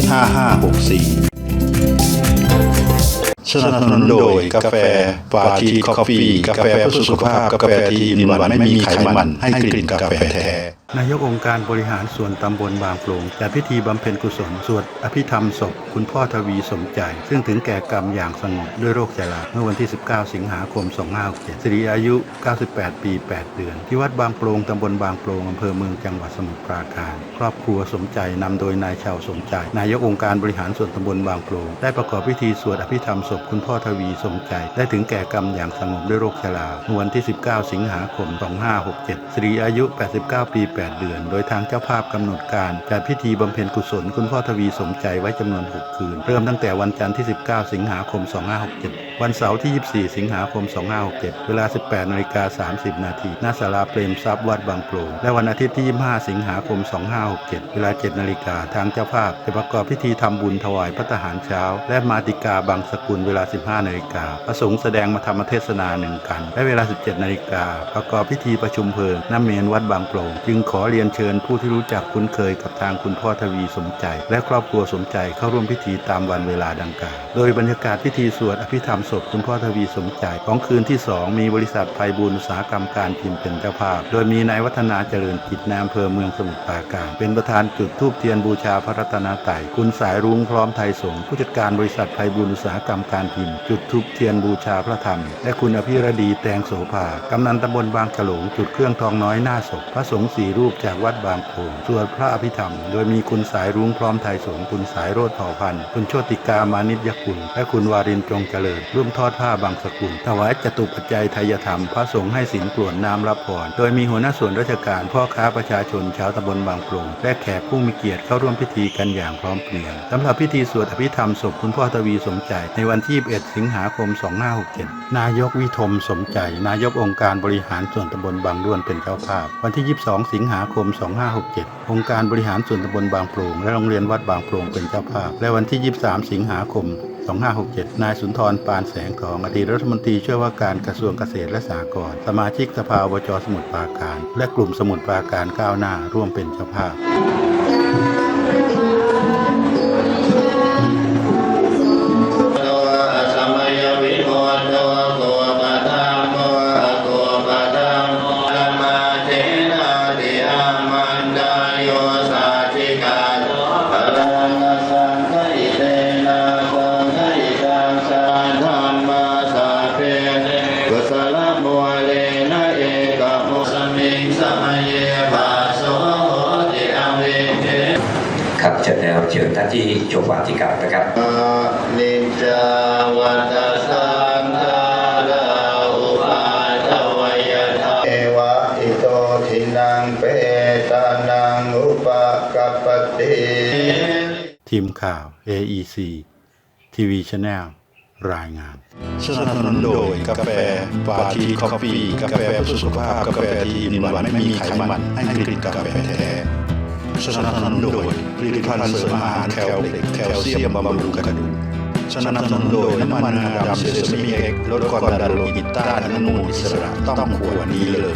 5564 สนับสนุนโดยกาแฟปาทีคอฟฟี่ กาแฟเพื่อสุขภาพ กาแฟที่อินวันไม่มีไขมัน ให้กลิ่นกาแฟแท้ นายกองค์การบริหารส่วนตำบลบางโปรงจัดพิธีบำเพ็ญกุศลสวดอภิธรรมศพ คุณพ่อทวีสมใจ ซึ่งถึงแก่กรรมอย่างสงบด้วยโรคชราเมื่อวันที่ 19 สิงหาคม 2567สิริอายุ 98 ปี 8 เดือน ที่วัดบางโปรงตำบลบางโปรงอำเภอเมืองจังหวัดสมุทรปราการ ครอบครัวสมใจนำโดยนายชาวสมใจ นายกองค์การบริหารส่วนตำบลบางโปรงได้ประกอบพิธีสวดอภิธรรมศพ คุณพ่อทวีสมใจ ได้ถึงแก่กรรมอย่างสงบด้วยโรคชราเมื่อวันที่ 19 สิงหาคม 2567สิริอายุ 89 ปี 8เดือน โดยทางเจ้าภาพกำหนดการจัดพิธีบำเพ็ญกุศลคุณพ่อทวีสมใจไว้จำนวน 6 คืน เริ่มตั้งแต่วันจันทร์ที่ 19 สิงหาคม 2567 วันเสาร์ที่ 24 สิงหาคม 2567 เวลา 18นาฬิกา30 นาทีณศาลาเปรมทรัพย์วัดบางโปรงและวันอาทิตย์ที่ 25 สิงหาคม 2567 เวลา 7 นาฬิกาทางเจ้าภาพจะประกอบพิธีทำบุญถวายพระทหารเช้า และมาติกาบางสกุลเวลา 15 นาฬิกาพระสงฆ์แสดงมาธรรมเทศนาหนึ่งกัน และเวลา 17 นาฬิกาประกอบพิธีประชุมเพลิงน้ำเมนวัดบางโปรงจึงขอเรียนเชิญผู้ที่รู้จักคุ้นเคยกับทางคุณพ่อทวีสมใจ และครอบครัวสมใจเข้าร่วมพิธีตามวันเวลาดังกล่าว โดยบรรยากาศพิธีสวดอภิธรรมศพคุณพ่อทวีสมใจ ของคืนที่ 2 มีบริษัทไพบูลอุตสาหกรรมการพิมพ์เป็นเจ้าภาพ โดยมีนายวัฒนาเจริญกิจนายอำเภอเมืองสมุทรปราการ เป็นประธานจุดธูปเทียนบูชาพระรัตนตรัยคุณสายรุ้งพร้อมไทยสงฆ์ผู้จัดการบริษัทไพบูลอุตสาหกรรมการพิมพ์ จุดธูปเทียนบูชาพระธรรม และคุณอภิรดีแตงโสภากำนันตำบลบางฉลงจุดเครื่องทองน้อยหน้าศพพระสงฆ์สีรูปจากวัดบางโพสวดพระอภิธรรม โดยมีคุณสายรุ้งพร้อมไทยสงคุณสายโรดเผ่าพันธ์คุณโชติกามานิตยกุลและคุณวารินจงเจริญ ร่วมทอดผ้าบางสกุลถวายจตุปัจจัยไทยธรรม พระสงฆ์ให้สินกรวดน้ำรับพรโดยมีหัวหน้าส่วนราชการพ่อค้าประชาชนชาวตำบลบางโปรงและแขกผู้มีเกียรติเข้าร่วมพิธีกันอย่างพร้อมเพรียงสำหรับพิธีสวดอภิธรรมศพคุณพ่อทวีสมใจในวันที่21สิงหาคม 2567 นายกวิทมสมใจ นายกองค์การบริหารส่วนตำบลบางด้วนเป็นเจ้าภาพ วันที่ 22 สิงงหาคม 2567 องค์การบริหารส่วนตำบลบางโปรงและโรงเรียนวัดบางโปรงเป็นเจ้าภาพ และวันที่ 23 สิงหาคม 2567 นายสุนทรปานแสงทองอดีตรัฐมนตรีช่วยว่าการกระทรวงเกษตรและสหกรณ์สมาชิกสภาวจสมุทรปราการ และกลุ่มสมุทรปราการก้าวหน้าร่วมเป็นเจ้าภาพ เชิญนะครับเชิญท่านที่จบวาติกานะครับนิจจาวัตสังฆาราอุปาทวยทาเอวะอิโตทินังเปตานังอุปกัปปติทีมข่าว AEC ทีวีช n แนลรายงานสนับสนุนโดยกาแฟปาทีคอฟฟี่กาแฟเพื่อสุขภาพกาแฟที่อินวันไม่มีไขมันให้กลิ่นกาแฟแท้ สนับสนุนโดยผลิตภัณฑ์เสริมอาหารแคลเล็กแคลเซียมบำรุงกระดูกสนับสนุนโดยน้ำมันงาดำเซซามิเอ็กลดความดันโลหิตต้านอนุมูลอิสระต้องขวดนี้เลย